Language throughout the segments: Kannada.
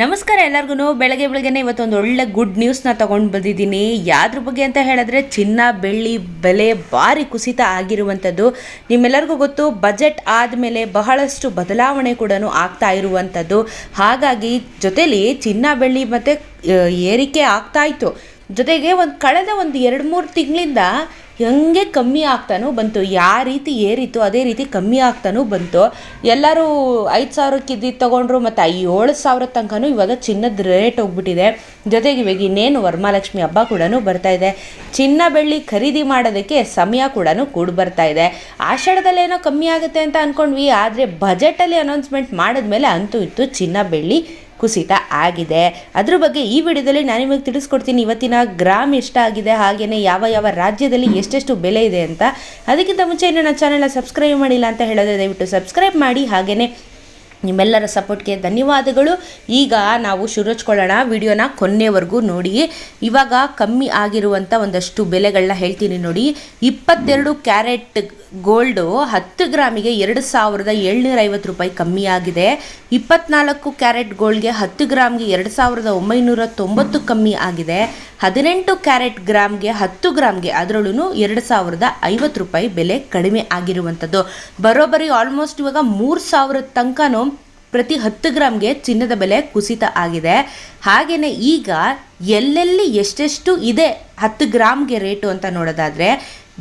ನಮಸ್ಕಾರ ಎಲ್ಲರಿಗೂ ಬೆಳಗ್ಗೆ ಬೆಳಗ್ಗೆನೆ ಇವತ್ತೊಂದು ಒಳ್ಳೆ ಗುಡ್ ನ್ಯೂಸ್ನ ತಗೊಂಡು ಬಂದಿದ್ದೀನಿ. ಯಾವ್ದ್ರ ಬಗ್ಗೆ ಅಂತ ಹೇಳಿದ್ರೆ ಚಿನ್ನ, ಬೆಳ್ಳಿ, ಬೆಲೆ ಭಾರಿ ಕುಸಿತ ಆಗಿರುವಂಥದ್ದು. ನಿಮ್ಮೆಲ್ಲರಿಗೂ ಗೊತ್ತು ಬಜೆಟ್ ಆದಮೇಲೆ ಬಹಳಷ್ಟು ಬದಲಾವಣೆ ಕೂಡ ಆಗ್ತಾ ಇರುವಂಥದ್ದು. ಹಾಗಾಗಿ ಜೊತೆಲಿ ಚಿನ್ನ, ಬೆಳ್ಳಿ ಮತ್ತು ಏರಿಕೆ ಆಗ್ತಾ ಇತ್ತು. ಜೊತೆಗೆ ಒಂದು ಕಳೆದ ಒಂದು ಎರಡು ಮೂರು ತಿಂಗಳಿಂದ ಹೆಂಗೆ ಕಮ್ಮಿ ಆಗ್ತಾನೂ ಬಂತು ಯಾವ ರೀತಿ ಏರಿತು ಅದೇ ರೀತಿ ಕಮ್ಮಿ ಆಗ್ತಾನೂ ಬಂತು. ಎಲ್ಲರೂ ಐದು ಸಾವಿರಕ್ಕೆ ಇದ್ದಿದ್ದು ತೊಗೊಂಡ್ರು ಮತ್ತು ಏಳು ಸಾವಿರ ತನಕನೂ ಇವಾಗ ಚಿನ್ನದ ರೇಟ್ ಹೋಗ್ಬಿಟ್ಟಿದೆ. ಜೊತೆಗೆ ಇವಾಗ ಇನ್ನೇನು ವರಮಹಾಲಕ್ಷ್ಮಿ ಹಬ್ಬ ಕೂಡ ಬರ್ತಾ ಇದೆ. ಚಿನ್ನ ಬೆಳ್ಳಿ ಖರೀದಿ ಮಾಡೋದಕ್ಕೆ ಸಮಯ ಕೂಡ ಕೂಡ ಬರ್ತಾ ಇದೆ. ಆಷಾಢದಲ್ಲೇನೋ ಕಮ್ಮಿ ಆಗುತ್ತೆ ಅಂತ ಅಂದ್ಕೊಂಡ್ವಿ ಆದರೆ ಬಜೆಟಲ್ಲಿ ಅನೌನ್ಸ್ಮೆಂಟ್ ಮಾಡಿದ್ಮೇಲೆ ಅಂತೂ ಇತ್ತು ಚಿನ್ನ ಬೆಳ್ಳಿ ಕುಸಿತ ಆಗಿದೆ. ಅದ್ರ ಬಗ್ಗೆ ಈ ವಿಡಿಯೋದಲ್ಲಿ ನಾನು ನಿಮಗೆ ತಿಳಿಸ್ಕೊಡ್ತೀನಿ. ಇವತ್ತಿನ ಗ್ರಾಮ್ ಎಷ್ಟಾಗಿದೆ ಹಾಗೆಯೇ ಯಾವ ಯಾವ ರಾಜ್ಯದಲ್ಲಿ ಎಷ್ಟೆಷ್ಟು ಬೆಲೆ ಇದೆ ಅಂತ. ಅದಕ್ಕಿಂತ ಮುಂಚೆ ನನ್ನ ಚಾನಲ್ನ ಸಬ್ಸ್ಕ್ರೈಬ್ ಮಾಡಿಲ್ಲ ಅಂತ ಹೇಳಿದ್ರೆ ದಯವಿಟ್ಟು ಸಬ್ಸ್ಕ್ರೈಬ್ ಮಾಡಿ. ಹಾಗೆಯೇ ನಿಮ್ಮೆಲ್ಲರ ಸಪೋರ್ಟ್ಗೆ ಧನ್ಯವಾದಗಳು. ಈಗ ನಾವು ಶುರು ಹಚ್ಕೊಳ್ಳೋಣ ವಿಡಿಯೋನ ಕೊನೆವರೆಗೂ ನೋಡಿ. ಇವಾಗ ಕಮ್ಮಿ ಆಗಿರುವಂಥ ಒಂದಷ್ಟು ಬೆಲೆಗಳನ್ನ ಹೇಳ್ತೀನಿ ನೋಡಿ. ಇಪ್ಪತ್ತೆರಡು ಕ್ಯಾರೆಟ್ ಗೋಲ್ಡು ಹತ್ತು ಗ್ರಾಮಿಗೆ ಎರಡು ಸಾವಿರದ ಏಳ್ನೂರ ಐವತ್ತು ರೂಪಾಯಿ ಕಮ್ಮಿ ಆಗಿದೆ. ಇಪ್ಪತ್ನಾಲ್ಕು ಕ್ಯಾರೆಟ್ ಗೋಲ್ಡ್ಗೆ ಹತ್ತು ಗ್ರಾಮ್ಗೆ ಎರಡು ಸಾವಿರದ ಒಂಬೈನೂರ ತೊಂಬತ್ತು ಕಮ್ಮಿ ಆಗಿದೆ. ಹದಿನೆಂಟು ಕ್ಯಾರೆಟ್ ಗ್ರಾಮ್ಗೆ ಹತ್ತು ಗ್ರಾಮ್ಗೆ ಅದರಲ್ಲೂ ಎರಡು ಸಾವಿರದ ಐವತ್ತು ರೂಪಾಯಿ ಬೆಲೆ ಕಡಿಮೆ ಆಗಿರುವಂಥದ್ದು. ಬರೋಬ್ಬರಿ ಆಲ್ಮೋಸ್ಟ್ ಇವಾಗ ಮೂರು ಸಾವಿರದ ತನಕನೂ ಪ್ರತಿ ಹತ್ತು ಗ್ರಾಮ್ಗೆ ಚಿನ್ನದ ಬೆಲೆ ಕುಸಿತ ಆಗಿದೆ. ಹಾಗೆಯೇ ಈಗ ಎಲ್ಲೆಲ್ಲಿ ಎಷ್ಟೆಷ್ಟು ಇದೆ ಹತ್ತು ಗ್ರಾಮ್ಗೆ ರೇಟು ಅಂತ ನೋಡೋದಾದರೆ,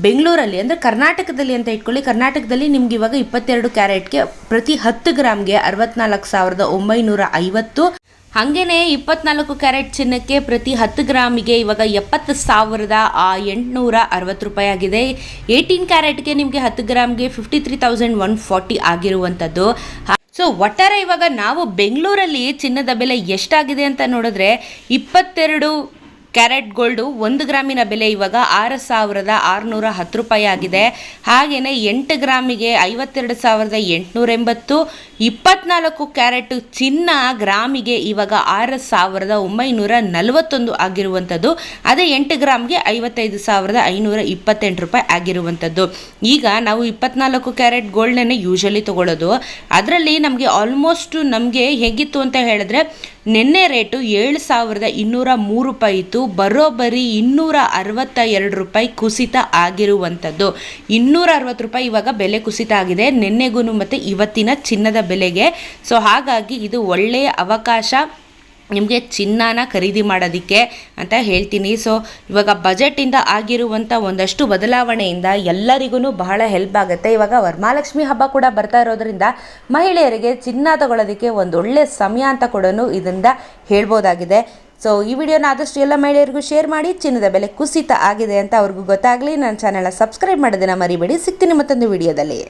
ಬೆಂಗಳೂರಲ್ಲಿ ಅಂದರೆ ಕರ್ನಾಟಕದಲ್ಲಿ ಅಂತ ಇಟ್ಕೊಳ್ಳಿ, ಕರ್ನಾಟಕದಲ್ಲಿ ನಿಮ್ಗೆ ಇವಾಗ ಇಪ್ಪತ್ತೆರಡು ಕ್ಯಾರೆಟ್ಗೆ ಪ್ರತಿ ಹತ್ತು ಗ್ರಾಮ್ಗೆ ಅರವತ್ನಾಲ್ಕು ಸಾವಿರದ ಒಂಬೈನೂರ ಐವತ್ತು ಹಾಗೇನೆ ಇಪ್ಪತ್ನಾಲ್ಕು ಕ್ಯಾರೆಟ್ ಚಿನ್ನಕ್ಕೆ ಪ್ರತಿ ಹತ್ತು ಗ್ರಾಮಿಗೆ ಇವಾಗ ಎಪ್ಪತ್ತು ಸಾವಿರದ ಎಂಟುನೂರ ಅರವತ್ತು ರೂಪಾಯಿ ಆಗಿದೆ. ಏಯ್ಟೀನ್ ಕ್ಯಾರೆಟ್ಗೆ ನಿಮಗೆ ಹತ್ತು ಗ್ರಾಮ್ಗೆ fifty three thousand one forty ಆಗಿರುವಂಥದ್ದು ಸೊ ಒಟ್ಟಾರೆ ಇವಾಗ ನಾವು ಬೆಂಗಳೂರಲ್ಲಿ ಚಿನ್ನದ ಬೆಲೆ ಎಷ್ಟಾಗಿದೆ ಅಂತ ನೋಡಿದ್ರೆ ಇಪ್ಪತ್ತೆರಡು ಕ್ಯಾರೆಟ್ ಗೋಲ್ಡು ಒಂದು ಗ್ರಾಮಿನ ಬೆಲೆ ಇವಾಗ ಆರು ಸಾವಿರದ ಆರುನೂರ ಹತ್ತು ರೂಪಾಯಿ ಆಗಿದೆ ಹಾಗೆಯೇ ಎಂಟು ಗ್ರಾಮಿಗೆ ಐವತ್ತೆರಡು ಸಾವಿರದ ಎಂಟುನೂರ ಎಂಬತ್ತು, ಇಪ್ಪತ್ನಾಲ್ಕು ಕ್ಯಾರೆಟ್ ಚಿನ್ನ ಗ್ರಾಮಿಗೆ ಇವಾಗ ಆರು ಸಾವಿರದ ಒಂಬೈನೂರ ನಲವತ್ತೊಂದು ಆಗಿರುವಂಥದ್ದು. ಅದೇ ಎಂಟು ಗ್ರಾಮ್ಗೆ ಐವತ್ತೈದು ಸಾವಿರದ ಐನೂರ ಇಪ್ಪತ್ತೆಂಟು ರೂಪಾಯಿ ಆಗಿರುವಂಥದ್ದು. ಈಗ ನಾವು ಇಪ್ಪತ್ನಾಲ್ಕು ಕ್ಯಾರೆಟ್ ಗೋಲ್ಡನ್ನೇ ಯೂಶಲಿ ತೊಗೊಳ್ಳೋದು. ಅದರಲ್ಲಿ ನಮಗೆ ಆಲ್ಮೋಸ್ಟ್ ನಮಗೆ ಹೇಗಿತ್ತು ಅಂತ ಹೇಳಿದ್ರೆ ನಿನ್ನೆ ರೇಟು ಏಳು ಸಾವಿರದ ಇನ್ನೂರ ಮೂರು ರೂಪಾಯಿ ಇತ್ತು ಬರೋಬ್ಬರಿ ಇನ್ನೂರ ಅರವತ್ತ ಎರಡು ರೂಪಾಯಿ ಕುಸಿತ ಆಗಿರುವಂಥದ್ದು. ಇನ್ನೂರ ಅರವತ್ತು ರೂಪಾಯಿ ಇವಾಗ ಬೆಲೆ ಕುಸಿತ ಆಗಿದೆ. ನಿನ್ನೆಗೂ ಮತ್ತು ಇವತ್ತಿನ ಚಿನ್ನದ ಬೆಲೆಗೆ. ಸೊ ಹಾಗಾಗಿ ಇದು ಒಳ್ಳೆಯ ಅವಕಾಶ. ನಿಮಗೆ ಚಿನ್ನನ ಖರೀದಿ ಮಾಡೋದಕ್ಕೆ ಅಂತ ಹೇಳ್ತೀನಿ. ಸೊ ಇವಾಗ ಬಜೆಟಿಂದ ಆಗಿರುವಂಥ ಒಂದಷ್ಟು ಬದಲಾವಣೆಯಿಂದ ಎಲ್ಲರಿಗೂ ಬಹಳ ಹೆಲ್ಪ್ ಆಗುತ್ತೆ. ಇವಾಗ ವರಮಹಾಲಕ್ಷ್ಮಿ ಹಬ್ಬ ಕೂಡ ಬರ್ತಾ ಇರೋದ್ರಿಂದ ಮಹಿಳೆಯರಿಗೆ ಚಿನ್ನ ತಗೊಳ್ಳೋದಕ್ಕೆ ಒಂದು ಒಳ್ಳೆಯ ಸಮಯ ಅಂತ ಕೂಡ ಇದರಿಂದ ಹೇಳ್ಬೋದಾಗಿದೆ. ಸೊ ಈ ವಿಡಿಯೋನ ಆದಷ್ಟು ಎಲ್ಲ ಮಹಿಳೆಯರಿಗೂ ಶೇರ್ ಮಾಡಿ, ಚಿನ್ನದ ಬೆಲೆ ಕುಸಿತ ಆಗಿದೆ ಅಂತ ಅವ್ರಿಗೂ ಗೊತ್ತಾಗಲಿ. ನನ್ನ ಚಾನೆಲ್ನ ಸಬ್ಸ್ಕ್ರೈಬ್ ಮಾಡೋದನ್ನು ಮರಿಬೇಡಿ. ಸಿಗ್ತೀನಿ ಮತ್ತೊಂದು ವಿಡಿಯೋದಲ್ಲಿ.